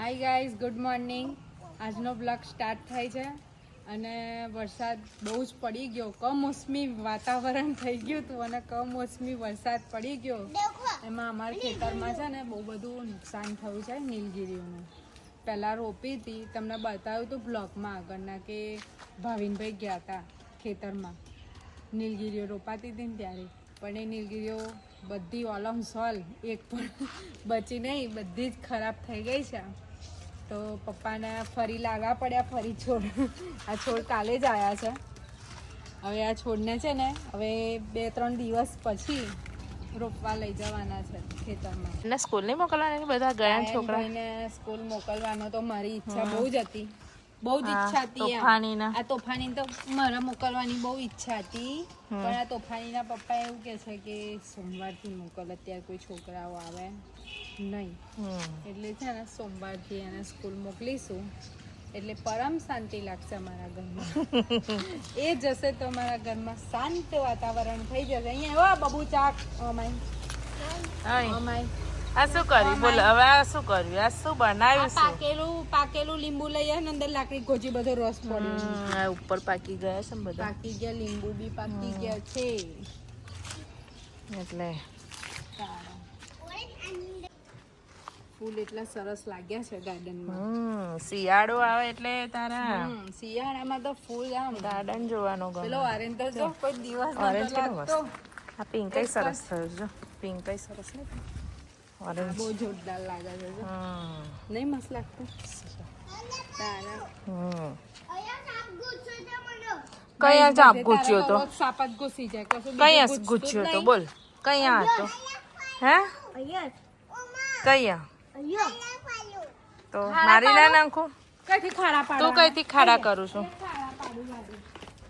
હાય guys good morning આજનો blog start થાય છે અને વરસાદ બહુ જ પડી ગયો. કમોસમી વાતાવરણ થઈ ગયું હતું અને કમોસમી વરસાદ પડી ગયો. એમાં અમારા ખેતરમાં છે ને બહુ બધું નુકસાન થયું છે નીલગીરીઓનું. પહેલાં રોપી હતી. તમને બતાવ્યું હતું બ્લોગમાં આગળના કે ભાવિનભાઈ ગયા હતા ખેતરમાં. નીલગીરીઓ રોપાતી હતી ને ત્યારે. પણ એ નીલગીરીઓ બધી ઓલમ સોલ. એક પણ બચી નહીં. બધી જ ખરાબ થઈ ગઈ છે. તો પપ્પાને ફરી લાગવા પડ્યા ફરી છોડ. આ છોડ કાલે જ આવ્યા છે. હવે આ છોડને છે ને હવે બે ત્રણ દિવસ પછી રોપવા લઈ જવાના છે ખેતરમાં. સ્કૂલ નહીં મોકલવાના? બધા ગયા છોકરા? સ્કૂલ મોકલવાનો તો મારી ઈચ્છા બહુ જ હતી. બહુ જ ઈચ્છા હતી તોફાનીના. આ તોફાની તો મારા મોકલવાની બહુ ઈચ્છા હતી. પણ આ તોફાનીના પપ્પા એવું કહે છે કે સોમવારથી મોકલ અત્યારે કોઈ છોકરાઓ આવે નહીં. એટલે છે ને સોમવારથી એને સ્કૂલ મોકલીશું. એટલે પરમ શાંતિ લાગશે અમારા ઘરમાં. એ જશે તો અમારા ઘરમાં શાંત વાતાવરણ થઈ જશે. અહીંયા એવા બબુ ચાક. અમાય અમાય આ શું કર્યું? બોલો હવે આ શું કર્યું? આ શું બનાવ્યું પાકેલું પાકેલું લીંબુ લઈ ને અંદર લાકડી ગોજી બધો રસ પડ્યો. આ ઉપર પાકી ગયા છે બધા. પાકી ગયા લીંબુ બી પાકી ગયા છે. એટલે. ફૂલ એટલા સરસ લાગ્યા છે ગાર્ડનમાં. શિયાળો આવે એટલે તારા. શિયાળામાં તો ફૂલ આમ. ગાર્ડન જોવાનો પેલો ઓરેન્જ તો જો કોઈ દિવસ ઓરેન્જ કેવો આ પિંક સરસ થયું જો. પિંક સરસ ને ઓરેન્જ બહુ જોરદાર લાગે છે જો. નહીં મસ્ત લાગતું? તારા હમ. કયા ચાપ ગુચ્યો તો? સાપ જ ઘૂસી જાય. કયા ગુચ્યો તો? બોલ. કયા હતો? હે? કયા? તો મારી ના નાખું? કઈથી ખાડા પાડો? તું કઈથી ખાડા કરું છું?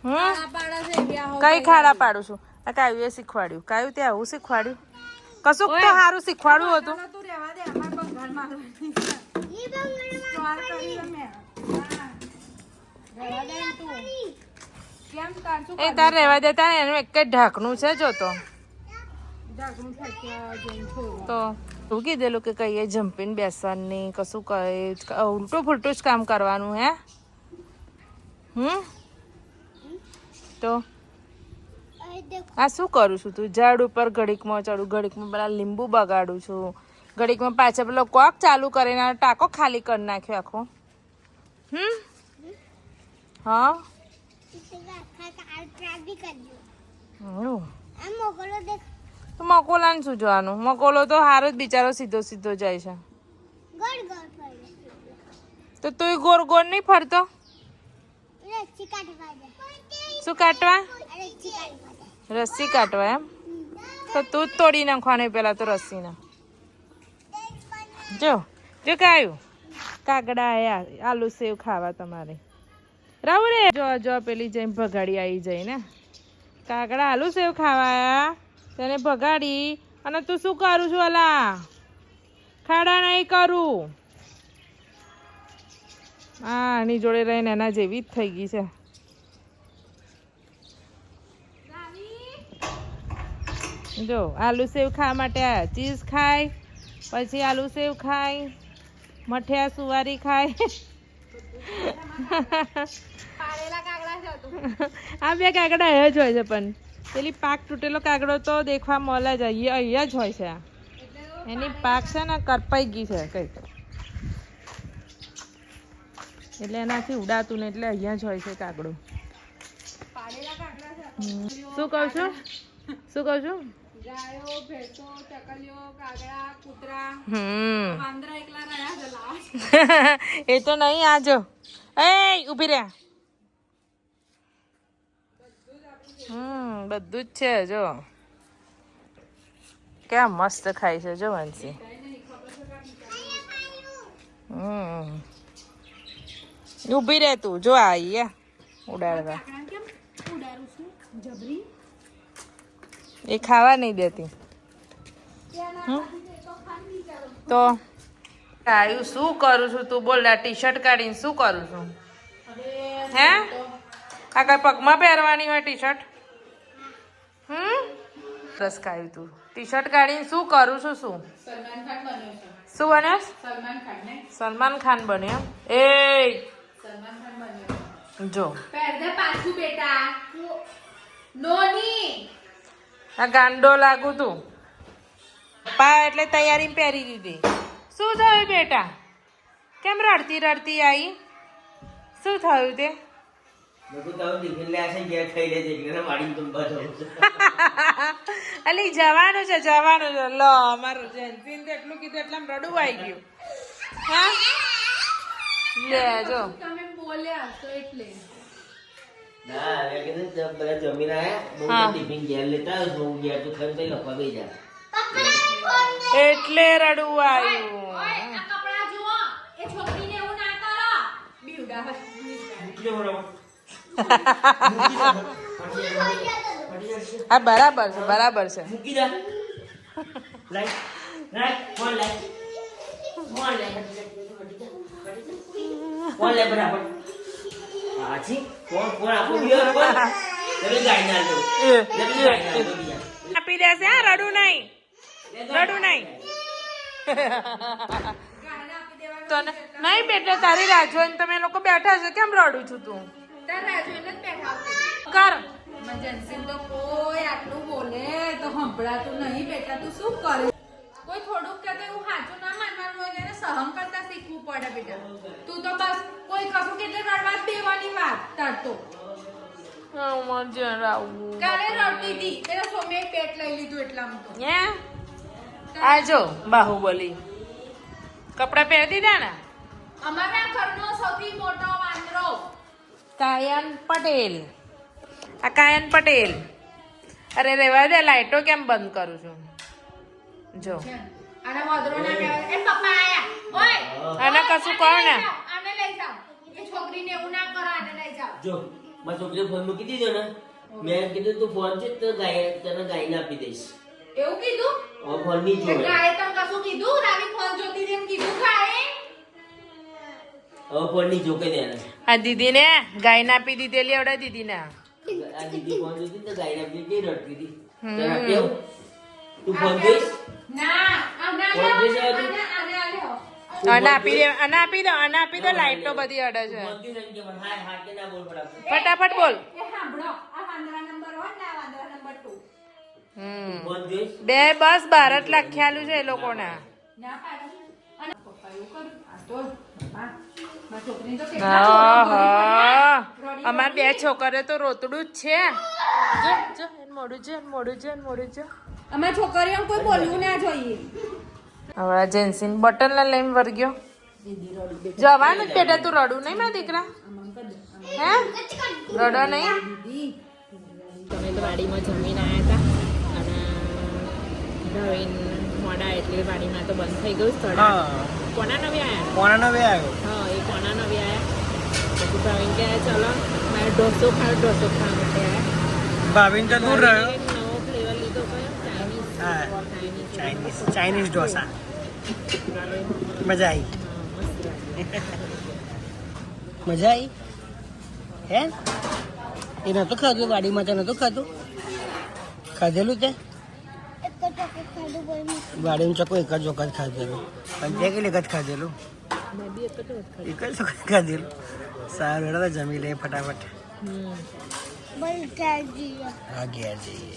હમ? ખાડા પાડે છે એવી આહો કઈ ખાડા પાડું છું? આ કાવ્યું શીખવાડ્યું. કાયું તે આવું શીખવાડ્યું? કશુંક તો સારું શીખવાડ્યું હતું. તું રહેવા દે અમાર બંગાળ મારવાની છે. સ્ટોર કરી. લે રહેવા દે તું. કેમ કાચું એ તાર રહેવા દેતા ને એનું એક જ ઢાંકણું છે જો તો. તો તું કીધેલું કે કહીએ જમ્પીને બેસવાની કશું કહે ઉલટું ફૂલટું જ કામ કરવાનું હે? હમ? તો આ શું કરું છું તું? ઝાડ ઉપર ઘડીકમાં ચડું ઘડીકમાં પેલા લીંબુ બગાડું છું. ઘડીકમાં પાછા પેલો કોક ચાલુ કરીને ટાંકો ખાલી કરી નાખ્યો આખો. હમ? હા. તો મકોલાને શું જોવાનું? મકોલો તો હારો જ બિચારો સીધો સીધો જાય છે. તો તું ગોળ ગોળ નહીં ફરતો? શું કાટવા રસ્સી કાટવા એમ? તો તું જ તોડી નાખવાની પેલા તો રસ્સીને જો જો કાયું. કાગડા આયા આલુ સેવ ખાવા તમારે. રાવ રે, જો જો, પેલી જઈને ભગાડી આવી જઈ ને. કાગડા, આલુ સેવ ખાવા. તેને ભગાડી. અને તું શું કરું છું અલા? ખાડા નહીં કરું. હા એની જોડે રહીને એના જેવી જ થઈ ગઈ છે. જો આલુ સેવ ખાવા માટે ચીઝ ખાય પછી આલુ સેવ ખાય મઠિયા સુવારી ખાય. આ બે કાગડા અહીંયા જ હોય છે પણ. પેલી પાક તૂટેલો કાગડો તો દેખવા મળે જ અહીંયા અહીંયા જ હોય છે આ. એની પાક છે ને કરપાઈ ગઈ છે કંઈક. એટલે એનાથી ઉડાતું ને એટલે અહીંયા જ હોય છે કાગડો. શું કહું છું? શું કહું છું? ગાયો ભેંસો ચકલીઓ કાગડા કૂતરા. હમ. વાંદરા એકલા રહ્યા છે એ તો નહીં આજો એ ઊભી રહ્યા હમ બધું જ છે જો. ક્યાં મસ્ત ખાય છે જો વંશી. હમ. ઊભી રહે તું જો આઈ ઉડાડવા કાગડા કેમ ઉડાડું છું જબરી એ ખાવા નહીં દેતી? તો આયુ શું કરું છું તું બોલ ટી શર્ટ કાઢીને શું કરું છું? હે? આ કઈ પગમાં પહેરવાની હોય ટી શર્ટ હમ? રસ ખાયું તું. ટી શર્ટ કાઢીને શું કરું છું શું? સલમાન ખાન બન્યો છે. શું બન્યો? સલમાન ખાન ને? સલમાન બન્યો. એ! સલમાન ખાન બન્યો જો. પાછું બેટા. નોની આ ગાંડો લાગુ તું. પા એટલે તૈયારી પહેરી દીધી શું થયું બેટા? કેમ રડતી રડતી આવી શું થયું તે? અલી જવાનું છે જવાનું છે. લો અમારું જયંતિન તો એટલું કીધું એટલે રડું આવી ગયું. હા? લે જો. તમે બોલ્યા તો એટલે. ના મેં કીધું તો બધા જમીન આયા હું. ટિફિન ઘેર લેતા આવું છું. હું ઘેર તો ખાઈને પછી લખવા જા એટલે રડવું આવ્યું. કપડા જુઓ એ છોકરીને એવું ના કરો. બીવડા હા બરાબર છે બરાબર છે. મૂકી દે. ફોન ફોન ફોન બરાબર. આપો બીજો તમે ગાડી ના દો તમે એ, ગાડી ના એ. દો બીજા. આપી દેશે હા રડું નહીં. રડું નહીં. તો ને- નહીં બેટા તારી રાહ જોઈને તમે લોકો બેઠા છે કેમ રડું છું તું? તાર કર. મજનસિંહ તો કોઈ આટલું બોલે તો સંભળાતું નહીં બેટા તું શું કરે? કોઈ થોડુંક કે તો એવું સાચું ના માનવાનું હોય એને સહન કરતા શીખવું પડે બેટા. તું તો બસ કોઈ કશું કેટલે રડવા દેવાની વાત તાર તો. હા, મજા આવું કાલે રડતી હતી. પેલા સોમે પેટ લઈ લીધું એટલામાં તો. હે? આ જો બાહુબલી. કપડા પહેરી દીધા ને? અમારા ઘરનો સૌથી મોટો વાંદરો. કાયન પટેલ. આ કાયન પટેલ. અરે રેવા દે લાઈટો કેમ બંધ કરું છું? જો. આના વાંદરો ના કશું કહો ને. આને લઈ જાઓ. છોકરીને એવું ના કરો આને લઈ જાઓ. જો મારા છોકરીએ ફોન મૂકી દીધો ને મેં કીધું તું ફોન છે તો ગાય તને ગાયને આપી દઈશ. એવું કીધું? હવે ફોન ગાયે તને કશું કીધું? રાવી ફોન જોતી હતી કીધું ગાયે? હવે ફોન નહીં જોકે દે આ દીદીને ગાયને આપી દીધેલી આવડે દીદીને. આ દીદી ફોન જોતી ને તો ગાયને આપી કે રડતી હતી તું ફોન જોઈશ? ના આને ફોન અને આપી દે અને આપી દો અને આપી દો લાઈટો બધી અડે છે. ફટાફટ. ફટાફટ બોલ. એ સાંભળો આ વાંદરા નંબર વન ને આ વાંદરા નંબર ટુ હમ. બે બસ ભારત લખ્યાલું છે એ લોકોના. અમાર બે છોકરીઓ તો રોતડું જ છે. મોડું જો છે મોડું છે મોડું છે અમારી છોકરીઓ કોઈ બોલવું ના જોઈએ. હવે આ જેન્સીન બટન ને લઈને વર્ગ્યો જવાનું જ બેટા તું રડું નહીં મારા દીકરા? હે? રડો નહીં? તમે તો વાડીમાં જમીન આવ્યા હતા અને રવિન મોડા એટલે વાડીમાં તો બંધ થઈ ગયું સ્થળ. કોના નવે આવ્યા કોના નવે આવ્યો હા એ કોના નવે આવ્યા પછી પ્રવીણ કે ચલો મારે ઢોસો ખાવ ઢોસો ખાવા માટે આવ્યા ભાવિન તો દૂર રહ્યો એક નવો ફ્લેવર લીધો કયો ચાઇનીઝ હા. ચાઇનીઝ ઢોસા મજા આવી મજા આવી હે એ નતું ખાધું? વાડીમાં તે નતું ખાધું? ખાધેલું તે? વાડીમાં ચકો એક જ વખત ખાધેલું. પણ તે કેટલી વખત ખાધેલું? એક જ વખત ખાધેલું. સારું હેડો જમી લે ફટાફટ. હા ઘેર જઈએ.